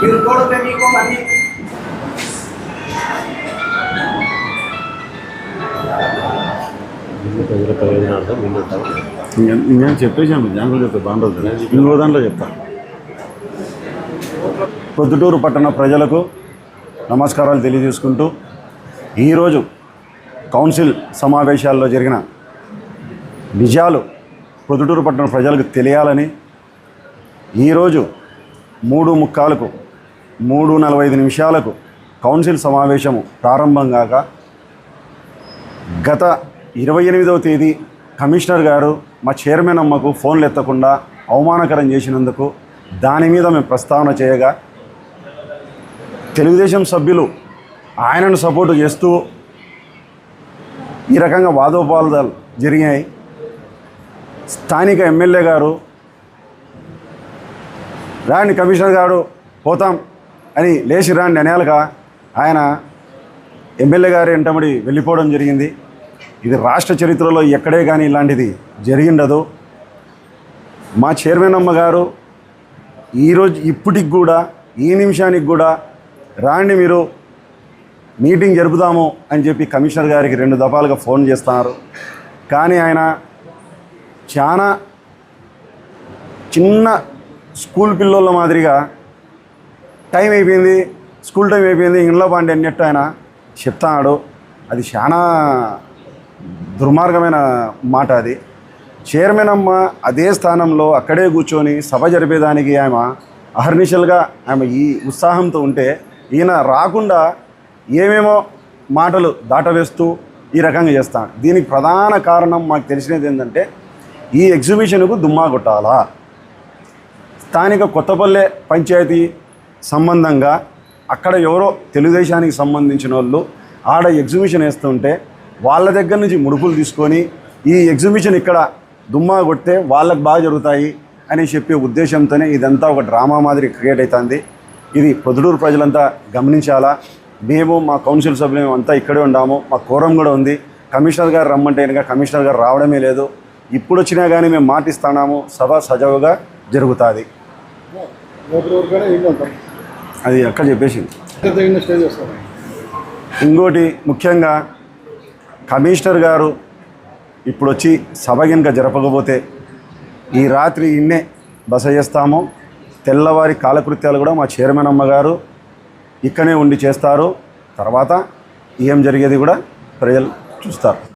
మీరు ఉంటే మీకు మళ్ళీ ప్రజల ప్రయోజనార్థం ముందుంటాం నేను చెప్పేసాను దాంట్లో చెప్తా. బాగుంటుంది ఇంకో దాంట్లో చెప్తా. పొద్దుటూరు పట్టణ ప్రజలకు నమస్కారాలు తెలియజేసుకుంటూ ఈరోజు కౌన్సిల్ సమావేశాల్లో జరిగిన నిజాలు పొద్దుటూరు పట్టణ ప్రజలకు తెలియాలని ఈరోజు మూడు ముక్కాలకు మూడు నలభై ఐదు నిమిషాలకు కౌన్సిల్ సమావేశము ప్రారంభం కాక గత ఇరవై ఎనిమిదవ తేదీ కమిషనర్ గారు మా చైర్మన్ అమ్మకు ఫోన్లు ఎత్తకుండా అవమానకరం చేసినందుకు దాని మీద మేము ప్రస్తావన చేయగా తెలుగుదేశం సభ్యులు ఆయనను సపోర్టు చేస్తూ ఈ రకంగా వాదోపాదాలు జరిగాయి. స్థానిక ఎమ్మెల్యే గారు రాణి కమిషనర్ గారు పోతాం. అని లేచి రాండి అనేలుగా ఆయన ఎమ్మెల్యే గారి వెంటబడి వెళ్ళిపోవడం జరిగింది. ఇది రాష్ట్ర చరిత్రలో ఎక్కడే కానీ ఇలాంటిది జరిగిండదు. మా చైర్మన్ అమ్మ గారు ఈరోజు ఇప్పటికి కూడా ఈ నిమిషానికి కూడా రాండి మీరు మీటింగ్ జరుపుదాము అని చెప్పి కమిషనర్ గారికి రెండు దఫాలుగా ఫోన్ చేస్తున్నారు. కానీ ఆయన చాలా చిన్న స్కూల్ పిల్లోళ్ళ మాదిరిగా టైం అయిపోయింది స్కూల్ టైం అయిపోయింది ఇంట్లో పండి అన్నట్టు ఆయన చెప్తాడు అది చాలా దుర్మార్గమైన మాట అది. చైర్మన్ అమ్మ అదే స్థానంలో అక్కడే కూర్చొని సభ జరిపేదానికి ఆమె అహర్నిశలుగా ఆమె ఈ ఉత్సాహంతో ఉంటే ఈయన రాకుండా ఏమేమో మాటలు దాటవేస్తూ ఈ రకంగా చేస్తాను దీనికి ప్రధాన కారణం మాకు తెలిసినది ఏంటంటే ఈ ఎగ్జిబిషన్కు దుమ్మా కొట్టాలా స్థానిక కొత్తపల్లె పంచాయతీ సంబంధంగా అక్కడ ఎవరో తెలుగుదేశానికి సంబంధించిన వాళ్ళు ఆడ ఎగ్జిబిషన్ వేస్తుంటే వాళ్ళ దగ్గర నుంచి ముడుపులు తీసుకొని ఈ ఎగ్జిబిషన్ ఇక్కడ దుమ్మా కొడితే వాళ్ళకి బాగా జరుగుతాయి అని చెప్పే ఉద్దేశంతోనే ఇదంతా ఒక డ్రామా మాదిరి క్రియేట్ అవుతుంది. ఇది పొదుటూరు ప్రజలంతా గమనించాలా? మేము మా కౌన్సిల్ సభ్యులు అంతా ఇక్కడే ఉన్నాము. మా కోరం కూడా ఉంది. కమిషనర్ గారు రమ్మంటే కనుక కమిషనర్ గారు రావడమే లేదు. ఇప్పుడు వచ్చినా కానీ మేము మాటిస్తున్నాము సభ సజావుగా జరుగుతుంది. అది అక్క చెప్పేసింది. ఇంకోటి ముఖ్యంగా కమిషనర్ గారు ఇప్పుడు వచ్చి సభ కనుక జరపకపోతే ఈ రాత్రి ఇన్నే బస చేస్తాము. తెల్లవారి కాలకృత్యాలు కూడా మా చైర్మన్ అమ్మగారు ఇక్కడే ఉండి చేస్తారు. తర్వాత ఏం జరిగేది కూడా ప్రజలు చూస్తారు.